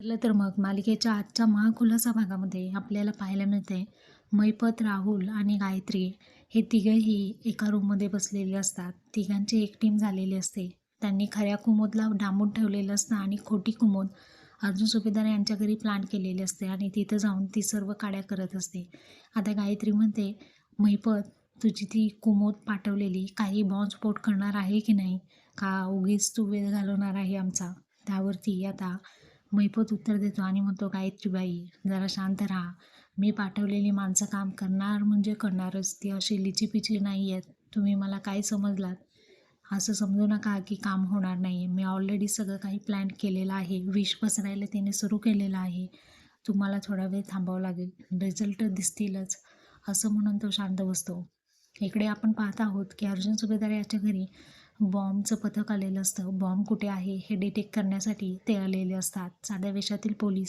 तर मग मालिकेच्या आजच्या महाखुलासा भागामध्ये आपल्याला पाहायला मिळते मैपत राहुल आणि गायत्री हे तिघेही एका रूममध्ये बसलेले असतात. तिघांची एक टीम झालेली असते. त्यांनी खऱ्या कुमोदला डांबून ठेवलेलं असतं आणि खोटी कुमोद अर्जुन सुभेदार यांच्या घरी प्लॅन केलेली असते आणि तिथं जाऊन ती सर्व काड्या करत असते. आता गायत्री म्हणते मैपत तुझी ती कुमोद पाठवलेली काही बॉम्बस्फोट करणार आहे की नाही? का उगीच तू वेळ घालवणार आहे आमचा? त्यावरती आता मैपत उत्तर देतो आणि म्हणतो गायत्रीबाई जरा शांत राहा. मी पाठवलेली माणसं काम करणार म्हणजे करणारच. ती अशी लिचीपिची नाही आहेत. तुम्ही मला काय समजलात? असं समजू नका की काम होणार नाही आहे मी ऑलरेडी सगळं काही प्लॅन केलेलं आहे. विष पसरायला त्याने सुरू केलेलं आहे. तुम्हाला थोडा वेळ थांबावं लागेल. रिझल्ट दिसतीलच. असं म्हणून तो शांत बसतो. इकडे आपण पाहत आहोत की अर्जुन सुभेदार याच्या घरी बॉम्बचं पथक आलेलं असतं. बॉम्ब कुठे आहे हे डिटेक्ट करण्यासाठी ते आलेले असतात. साध्या वेशातील पोलीस